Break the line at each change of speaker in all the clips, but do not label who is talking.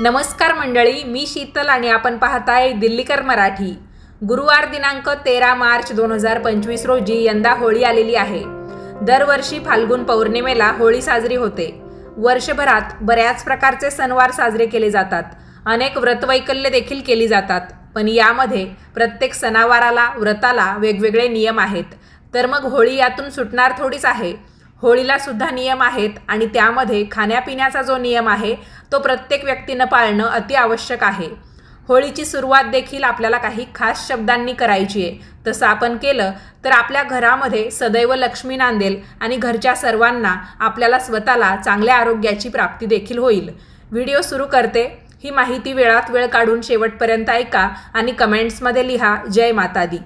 नमस्कार मंडळी मी शीतल आणि आपण पाहताय दिल्लीकर मराठी. गुरुवार दिनांक तेरा मार्च दोन हजार पंचवीस रोजी यंदा होळी आलेली आहे. दरवर्षी फाल्गुन पौर्णिमेला होळी साजरी होते. वर्षभरात बऱ्याच प्रकारचे सणवार साजरे केले जातात. अनेक व्रतवैकल्य देखील केली जातात. पण यामध्ये प्रत्येक सणावाराला व्रताला वेगवेगळे नियम आहेत. तर मग होळी यातून सुटणार थोडीच आहे. होळीला सुद्धा नियम आहेत आणि त्यामध्ये खाण्यापिण्याचा जो नियम आहे तो प्रत्येक व्यक्तीनं पाळणं अति आवश्यक आहे. होळीची सुरुवात देखील आपल्याला काही खास शब्दांनी करायची आहे. तसं आपण केलं तर आपल्या घरामध्ये सदैव लक्ष्मी नांदेल आणि घरच्या सर्वांना आपल्याला स्वतःला चांगल्या आरोग्याची प्राप्ती देखील होईल. व्हिडिओ सुरू करते. ही माहिती वेळात वेळ काढून शेवटपर्यंत ऐका आणि कमेंट्समध्ये लिहा जय माता दी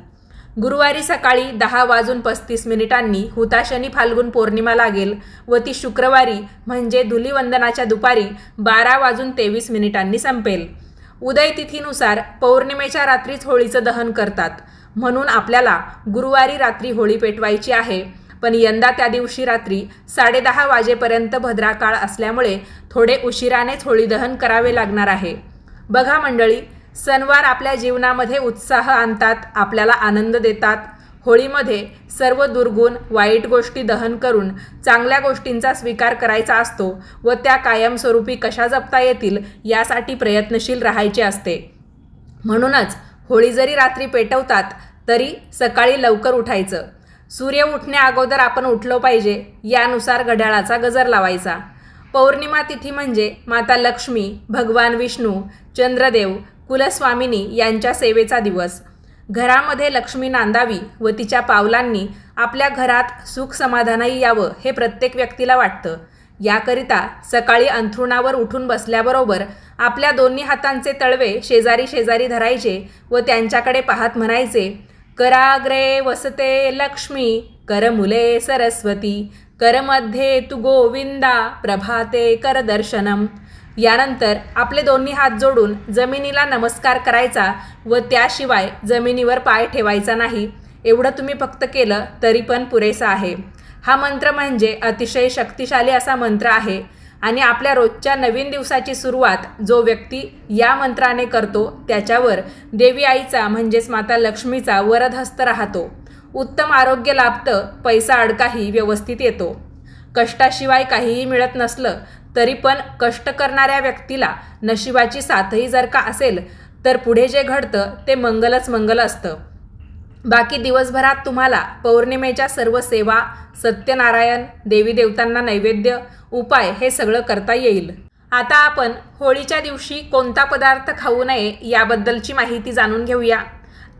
गुरुवारी सकाळी दहा वाजून पस्तीस मिनिटांनी हुताशनी फाल्गुन पौर्णिमा लागेल व ती शुक्रवारी म्हणजे धुलीवंदनाच्या दुपारी बारा वाजून तेवीस मिनिटांनी संपेल. उदय तिथीनुसार पौर्णिमेच्या रात्रीच होळीचं दहन करतात. म्हणून आपल्याला गुरुवारी रात्री होळी पेटवायची आहे. पण यंदा त्या दिवशी रात्री साडेदहा वाजेपर्यंत भद्राकाळ असल्यामुळे थोडे उशिरानेच होळी दहन करावे लागणार आहे. बघा मंडळी सणवार आपल्या जीवनामध्ये उत्साह आणतात आपल्याला आनंद देतात. होळीमध्ये सर्व दुर्गुण वाईट गोष्टी दहन करून चांगल्या गोष्टींचा स्वीकार करायचा असतो व त्या कायमस्वरूपी कशा जपता येतील यासाठी प्रयत्नशील राहायचे असते. म्हणूनच होळी जरी रात्री पेटवतात तरी सकाळी लवकर उठायचं. सूर्य उठण्या अगोदर आपण उठलो पाहिजे यानुसार घड्याळाचा गजर लावायचा. पौर्णिमा तिथी म्हणजे माता लक्ष्मी भगवान विष्णू चंद्रदेव कुलस्वामिनी यांच्या सेवेचा दिवस. घरामध्ये लक्ष्मी नांदावी व तिच्या पावलांनी आपल्या घरात सुख समाधानही यावं हे प्रत्येक व्यक्तीला वाटतं. याकरिता सकाळी अंथरुणावर उठून बसल्याबरोबर आपल्या दोन्ही हातांचे तळवे शेजारी शेजारी धरायचे व त्यांच्याकडे पाहत म्हणायचे कराग्रे वसते लक्ष्मी करमुले सरस्वती करमध्ये तू गोविंदा प्रभाते करदर्शनम यानंतर आपले दोन्ही हात जोडून जमिनीला नमस्कार करायचा व त्याशिवाय जमिनीवर पाय ठेवायचा नाही एवढं तुम्ही फक्त केलं तरी पण पुरेसा आहे. हा मंत्र म्हणजे अतिशय शक्तिशाली असा मंत्र आहे आणि आपल्या रोजच्या नवीन दिवसाची सुरुवात जो व्यक्ती या मंत्राने करतो त्याच्यावर देवी आईचा म्हणजेच माता लक्ष्मीचा वरदहस्त राहतो. उत्तम आरोग्य लाभतं पैसा अडकाही व्यवस्थित येतो. कष्टाशिवाय काहीही मिळत नसलं तरी पण कष्ट करणाऱ्या व्यक्तीला नशिबाची साथही जर का असेल तर पुढे जे घडतं ते मंगलच मंगल असतं. बाकी दिवसभरात तुम्हाला पौर्णिमेच्या सर्व सेवा सत्यनारायण देवी देवतांना नैवेद्य उपाय हे सगळं करता येईल. आता आपण होळीच्या दिवशी कोणता पदार्थ खाऊ नये याबद्दलची माहिती जाणून घेऊया.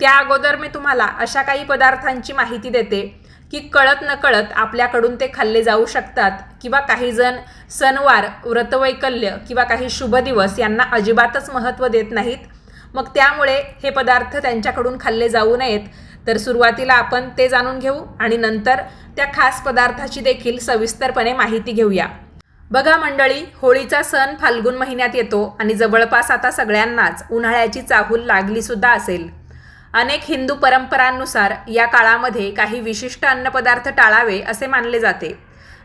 त्या अगोदर मी तुम्हाला अशा काही पदार्थांची माहिती देते. की कळत नकळत आपल्याकडून ते खाल्ले जाऊ शकतात किंवा काही जण सणवार व्रतवैकल्य किंवा काही शुभ दिवस यांना अजिबातच महत्त्व देत नाहीत. मग त्यामुळे हे पदार्थ त्यांच्याकडून खाल्ले जाऊ नयेत. तर सुरुवातीला आपण ते जाणून घेऊ आणि नंतर त्या खास पदार्थाची देखील सविस्तरपणे माहिती घेऊया. बघा मंडळी होळीचा सण फाल्गुन महिन्यात येतो आणि जवळपास आता सगळ्यांनाच उन्हाळ्याची चाहूल लागली सुद्धा असेल. अनेक हिंदू परंपरांनुसार या काळामध्ये काही विशिष्ट अन्नपदार्थ टाळावे असे मानले जाते.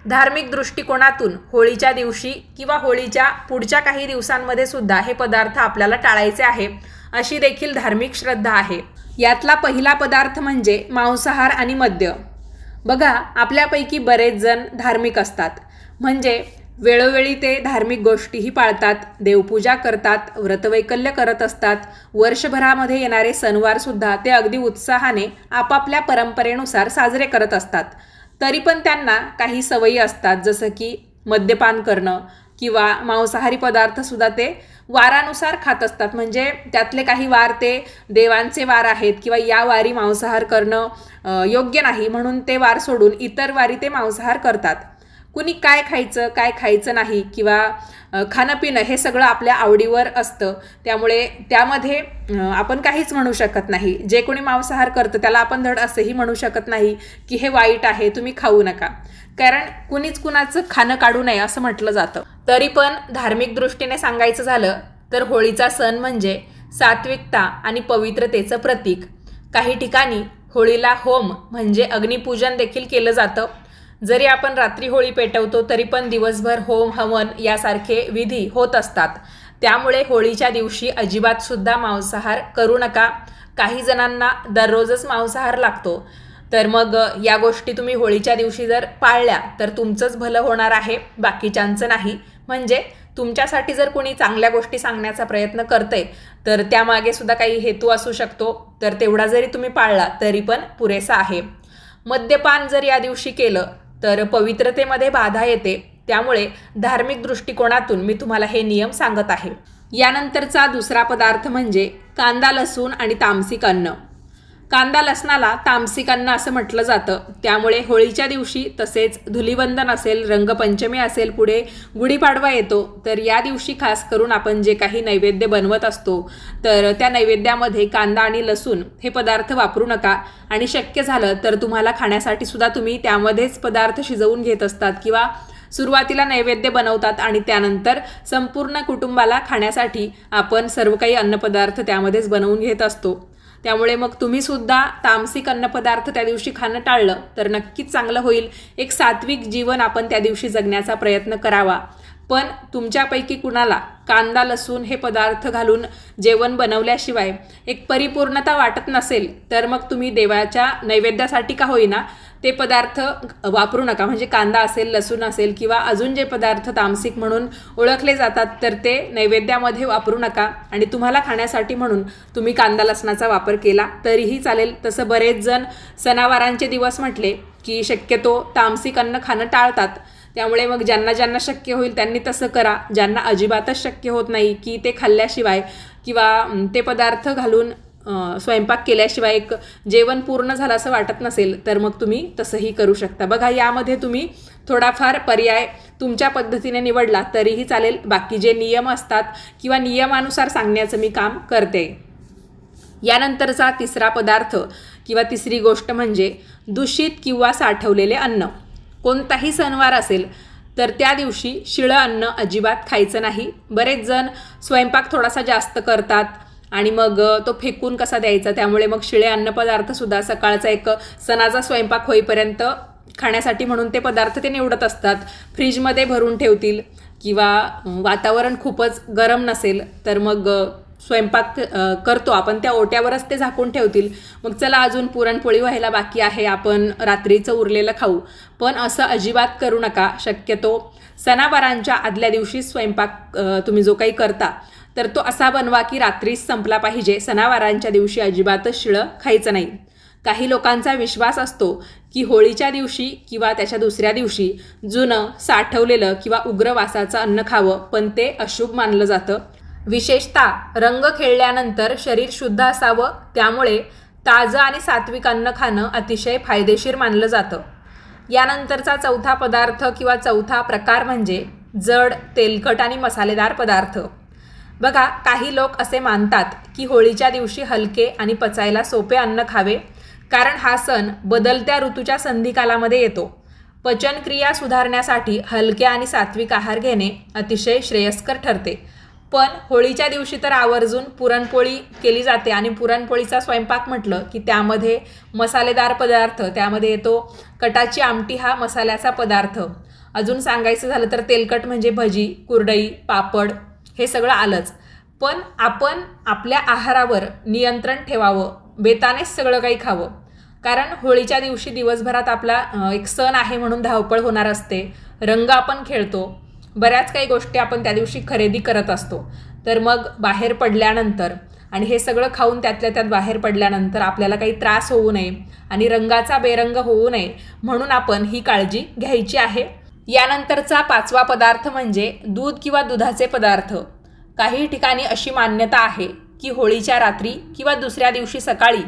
धार्मिक दृष्टिकोनातून होळीच्या दिवशी किंवा होळीच्या पुढच्या काही दिवसांमध्ये सुद्धा हे पदार्थ आपल्याला टाळायचे आहे अशी देखील धार्मिक श्रद्धा आहे. यातला पहिला पदार्थ म्हणजे मांसाहार आणि मद्य. बघा आपल्यापैकी बरेच जण धार्मिक असतात. म्हणजे वेळोवेळी ते धार्मिक गोष्टीही पाळतात देवपूजा करतात व्रतवैकल्य करत असतात. वर्षभरामध्ये येणारे सणवारसुद्धा ते अगदी उत्साहाने आपापल्या परंपरेनुसार साजरे करत असतात. तरी पण त्यांना काही सवयी असतात जसं की मद्यपान करणं किंवा मांसाहारी पदार्थसुद्धा ते वारानुसार खात असतात. म्हणजे त्यातले काही वार ते देवांचे वार आहेत किंवा या वारी मांसाहार करणं योग्य नाही म्हणून ते वार सोडून इतर वारी ते मांसाहार करतात. कुणी काय खायचं काय खायचं नाही किंवा अ, खाणं पिणं हे सगळं आपल्या आवडीवर असतं. त्यामुळे त्यामध्ये आपण काहीच म्हणू शकत नाही. जे कोणी मांसाहार करतं त्याला आपण धड असंही म्हणू शकत नाही की हे वाईट आहे तुम्ही खाऊ नका. कारण कुणीच कुणाचं खाणं काढू नये असं म्हटलं जातं. तरी पण धार्मिक दृष्टीने सांगायचं झालं तर होळीचा सण म्हणजे सात्विकता आणि पवित्रतेचं प्रतीक. काही ठिकाणी होळीला होम म्हणजे अग्निपूजन देखील केलं जातं. जरी आपण रात्री होळी पेटवतो तरी पण दिवसभर होम हवन यासारखे विधी होत असतात. त्यामुळे होळीच्या दिवशी अजिबातसुद्धा मांसाहार करू नका. काही जणांना दररोजच मांसाहार लागतो. तर मग या गोष्टी तुम्ही होळीच्या दिवशी जर पाळल्या तर तुमचंच भलं होणार आहे. बाकीच्यांचं नाही. म्हणजे तुमच्यासाठी जर कोणी चांगल्या गोष्टी सांगण्याचा प्रयत्न करते तर त्यामागे सुद्धा काही हेतू असू शकतो. तर तेवढा जरी तुम्ही पाळला तरी पण पुरेसा आहे. मद्यपान जर या दिवशी केलं तर पवित्रतेमध्ये बाधा येते. त्यामुळे धार्मिक दृष्टिकोनातून मी तुम्हाला हे नियम सांगत आहे. यानंतरचा दुसरा पदार्थ म्हणजे कांदा लसूण आणि तामसिक अन्न कांदा लसणाला तामसिक अन्न असं म्हटलं जातं. त्यामुळे होळीच्या दिवशी तसेच धुलिवंदन असेल रंगपंचमी असेल पुढे गुढीपाडवा येतो तर या दिवशी खास करून आपण जे काही नैवेद्य बनवत असतो तर त्या नैवेद्यामध्ये कांदा आणि लसूण हे पदार्थ वापरू नका. आणि शक्य झालं तर तुम्हाला खाण्यासाठी सुद्धा तुम्ही त्यामध्येच पदार्थ शिजवून घेत असतात किंवा सुरुवातीला नैवेद्य बनवतात आणि त्यानंतर संपूर्ण कुटुंबाला खाण्यासाठी आपण सर्व काही अन्नपदार्थ त्यामध्येच बनवून घेत असतो. त्यामुळे मग तुम्ही सुद्धा तामसिक अन्नपदार्थ त्या दिवशी खाणं टाळलं तर नक्कीच चांगलं होईल. एक सात्विक जीवन आपण त्या दिवशी जगण्याचा प्रयत्न करावा. पण तुमच्यापैकी कुणाला कांदा लसूण हे पदार्थ घालून जेवण बनवल्याशिवाय एक परिपूर्णता वाटत नसेल तर मग तुम्ही देवाच्या नैवेद्यासाठी का होईना ते पदार्थ वापरू नका. म्हणजे कांदा असेल लसूण असेल किंवा अजून जे पदार्थ तामसिक म्हणून ओळखले जातात तर ते नैवेद्यामध्ये वापरू नका. आणि तुम्हाला खाण्यासाठी म्हणून तुम्ही कांदा लसणाचा वापर केला तरीही चालेल. तसं बरेच जण सणावारांचे दिवस म्हटले की शक्यतो तामसिक अन्न खाणं टाळतात. त्यामुळे मग ज्यांना ज्यांना शक्य होईल त्यांनी तसं करा. ज्यांना अजिबातच शक्य होत नाही की ते खाल्ल्याशिवाय किंवा ते पदार्थ घालून स्वयंपाक केल्याशिवाय एक जेवण पूर्ण झालं असं वाटत नसेल तर मग तुम्ही तसंही करू शकता. बघा यामध्ये तुम्ही थोडाफार पर्याय तुमच्या पद्धतीने निवडला तरीही चालेल. बाकी जे नियम असतात किंवा नियमानुसार सांगण्याचं मी काम करते. यानंतरचा तिसरा पदार्थ किंवा तिसरी गोष्ट म्हणजे दूषित किंवा साठवलेले अन्न. कोणताही सणवार असेल तर त्या दिवशी शिळं अन्न अजिबात खायचं नाही. बरेच जण स्वयंपाक थोडासा जास्त करतात आणि मग तो फेकून कसा द्यायचा? त्यामुळे मग शिळे अन्नपदार्थसुद्धा सकाळचा एक सणाचा स्वयंपाक होईपर्यंत खाण्यासाठी म्हणून ते पदार्थ ते निवडत असतात. फ्रीजमध्ये भरून ठेवतील किंवा वातावरण खूपच गरम नसेल तर मग स्वयंपाक करतो आपण. त्या ओट्यावरच ते झाकून ठेवतील. मग चला अजून पुरणपोळी व्हायला बाकी आहे. आपण रात्रीचं उरलेलं खाऊ. पण असं अजिबात करू नका. शक्यतो सणावारांच्या आदल्या दिवशी स्वयंपाक तुम्ही जो काही करता तर तो असा बनवा की रात्रीच संपला पाहिजे. सणावारांच्या दिवशी अजिबातच शिळं खायचं नाही. काही लोकांचा विश्वास असतो की होळीच्या दिवशी किंवा त्याच्या दुसऱ्या दिवशी जुनं साठवलेलं किंवा उग्र वासाचं अन्न खावं पण ते अशुभ मानलं जातं. विशेषतः रंग खेळल्यानंतर शरीर शुद्ध असावं त्यामुळे ताजं आणि सात्विक अन्न खाणं अतिशय फायदेशीर मानलं जातं. यानंतरचा चौथा पदार्थ किंवा चौथा प्रकार म्हणजे जड तेलकट आणि मसालेदार पदार्थ. बघा काही लोक असे मानतात की होळीच्या दिवशी हलके आणि पचायला सोपे अन्न खावे कारण हा सण बदलत्या ऋतूच्या संधिकालामध्ये येतो. पचनक्रिया सुधारण्यासाठी हलके आणि सात्विक आहार घेणे अतिशय श्रेयस्कर ठरते. पण होळीच्या दिवशी तर आवर्जून पुरणपोळी केली जाते आणि पुरणपोळीचा स्वयंपाक म्हटलं की त्यामध्ये मसालेदार पदार्थ त्यामध्ये येतो कटाची आमटी हा मसाल्याचा पदार्थ. अजून सांगायचं झालं तर तेलकट म्हणजे भजी कुरडई पापड हे सगळं आलंच. पण आपण आपल्या आहारावर नियंत्रण ठेवावं बेतानेच सगळं काही खावं. कारण होळीच्या दिवशी दिवसभरात आपला एक सण आहे म्हणून धावपळ होणार असते. रंग आपण खेळतो. बऱ्याच काही गोष्टी आपण त्या दिवशी खरेदी करत असतो. तर मग बाहेर पडल्यानंतर आणि हे सगळं खाऊन त्यातल्या त्यात बाहेर पडल्यानंतर आपल्याला काही त्रास होऊ नये आणि रंगाचा बेरंग होऊ नये म्हणून आपण ही काळजी घ्यायची आहे. यानंतरचा पाचवा पदार्थ म्हणजे दूध किंवा दुधाचे पदार्थ. काही ठिकाणी अशी मान्यता आहे की होळीच्या रात्री किंवा दुसऱ्या दिवशी सकाळी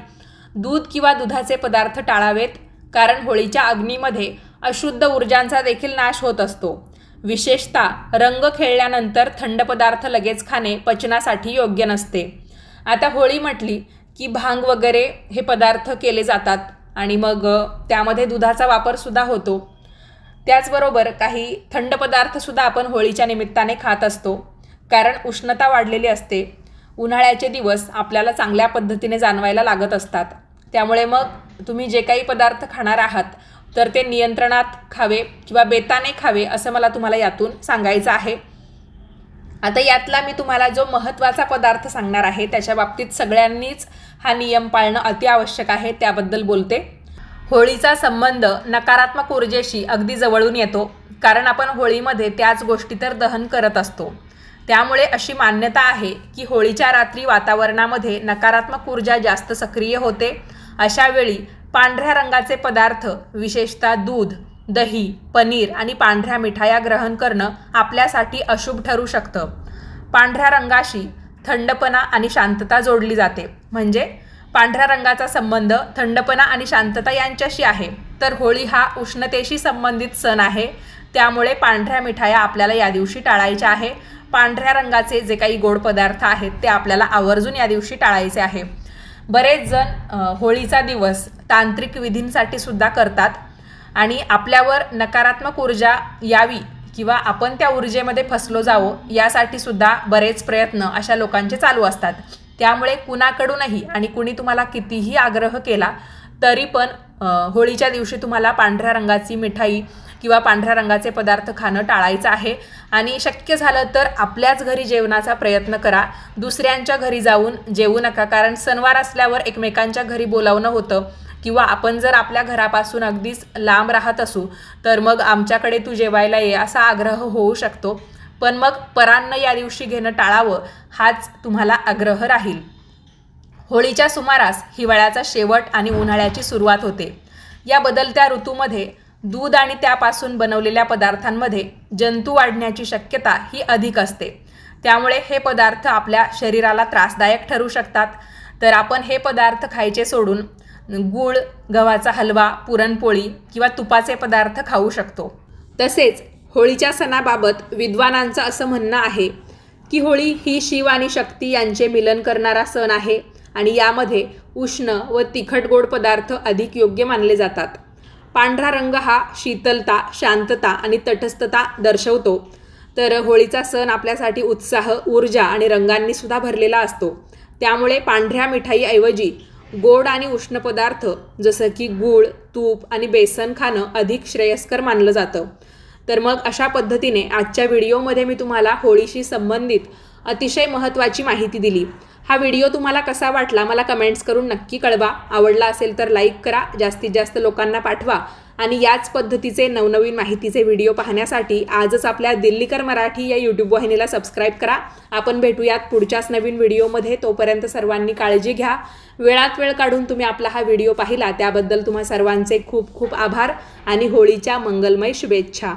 दूध किंवा दुधाचे पदार्थ टाळावेत कारण होळीच्या अग्नीमध्ये अशुद्ध ऊर्जांचा देखील नाश होत असतो. विशेषतः रंग खेळल्यानंतर थंड पदार्थ लगेच खाणे पचनासाठी योग्य नसते. आता होळी म्हटली की भांग वगैरे हे पदार्थ केले जातात आणि मग त्यामध्ये दुधाचा वापरसुद्धा होतो. त्याचबरोबर काही थंड पदार्थसुद्धा आपण होळीच्या निमित्ताने खात असतो. कारण उष्णता वाढलेली असते. उन्हाळ्याचे दिवस आपल्याला चांगल्या पद्धतीने जाणवायला लागत असतात. त्यामुळे मग तुम्ही जे काही पदार्थ खाणार आहात तर ते नियंत्रणात खावे किंवा बेताने खावे असं मला तुम्हाला यातून सांगायचं आहे. आता यातला मी तुम्हाला जो महत्त्वाचा पदार्थ सांगणार आहे त्याच्या बाबतीत सगळ्यांनीच हा नियम पाळणं अति आवश्यक आहे त्याबद्दल बोलते. होळीचा संबंध नकारात्मक ऊर्जेशी अगदी जवळून येतो कारण आपण होळीमध्ये त्याच गोष्टी तर दहन करत असतो. त्यामुळे अशी मान्यता आहे की होळीच्या रात्री वातावरणामध्ये नकारात्मक ऊर्जा जास्त सक्रिय होते. अशा वेळी पांढऱ्या रंगाचे पदार्थ विशेषतः दूध दही पनीर आणि पांढऱ्या मिठाया ग्रहण करणं आपल्यासाठी अशुभ ठरू शकतं. पांढऱ्या रंगाशी थंडपणा आणि शांतता जोडली जाते. म्हणजे पांढऱ्या रंगाचा संबंध थंडपणा आणि शांतता यांच्याशी आहे. तर होळी हा उष्णतेशी संबंधित सण आहे. त्यामुळे पांढऱ्या मिठाया आपल्याला या दिवशी टाळायच्या आहे. पांढऱ्या रंगाचे जे काही गोड पदार्थ आहेत ते आपल्याला आवर्जून या दिवशी टाळायचे आहे. बरेच जण होळीचा दिवस तांत्रिक विधींसाठी सुद्धा करतात आणि आपल्यावर नकारात्मक ऊर्जा यावी किंवा आपण त्या ऊर्जेमध्ये फसलो जावो यासाठी सुद्धा बरेच प्रयत्न अशा लोकांचे चालू असतात. त्यामुळे कुणाकडूनही आणि कुणी तुम्हाला कितीही आग्रह केला तरी पण होळीच्या दिवशी तुम्हाला पांढऱ्या रंगाची मिठाई किंवा पांढऱ्या रंगाचे पदार्थ खाणं टाळायचं आहे. आणि शक्य झालं तर आपल्याच घरी जेवणाचा प्रयत्न करा. दुसऱ्यांच्या घरी जाऊन जेवू नका कारण सणवार असल्यावर एकमेकांच्या घरी बोलावणं होतं. किंवा आपण जर आपल्या घरापासून अगदीच लांब राहत असू तर मग आमच्याकडे तू जेवायला ये असा आग्रह होऊ शकतो. पण मग परान्न या दिवशी घेणं टाळावं हाच तुम्हाला आग्रह राहील. होळीच्या सुमारास हिवाळ्याचा शेवट आणि उन्हाळ्याची सुरुवात होते. या बदलत्या ऋतूमध्ये दूध आणि त्यापासून बनवलेल्या पदार्थांमध्ये जंतू वाढण्याची शक्यता ही अधिक असते. त्यामुळे हे पदार्थ आपल्या शरीराला त्रासदायक ठरू शकतात. तर आपण हे पदार्थ खायचे सोडून गूळ गव्हाचा हलवा पुरणपोळी किंवा तुपाचे पदार्थ खाऊ शकतो. तसेच होळीच्या सणाबाबत विद्वानांचं असं म्हणणं आहे की होळी ही शिव आणि शक्ती यांचे मिलन करणारा सण आहे आणि यामध्ये उष्ण व तिखट गोड पदार्थ अधिक योग्य मानले जातात. पांढरा रंग हा शीतलता शांतता आणि तटस्थता दर्शवतो. तर होळीचा सण आपल्यासाठी उत्साह ऊर्जा आणि रंगांनी सुद्धा भरलेला असतो. त्यामुळे पांढऱ्या मिठाईऐवजी गोड आणि उष्ण पदार्थ जसं की गूळ तूप आणि बेसन खाणं अधिक श्रेयस्कर मानलं जातं. तर मग अशा पद्धतीने आजच्या व्हिडिओमध्ये मी तुम्हाला होळीशी संबंधित अतिशय महत्त्वाची माहिती दिली. हा व्हिडिओ तुम्हाला कसा वाटला मला कमेंट्स करून नक्की कळवा. आवडला असेल तर लाईक करा जास्तीत जास्त लोकांना पाठवा आणि याच पद्धतीचे नवनवीन माहितीचे व्हिडिओ पाहण्यासाठी आजच आपल्या दिल्लीकर मराठी या यूट्यूब वाहिनीला सबस्क्राईब करा. आपण भेटूयात पुढच्याच नवीन व्हिडिओमध्ये. तोपर्यंत सर्वांनी काळजी घ्या. वेळात वेळ काढून तुम्ही आपला हा व्हिडिओ पाहिला त्याबद्दल तुम्हा सर्वांचे खूप खूप आभार आणि होळीच्या मंगलमय शुभेच्छा.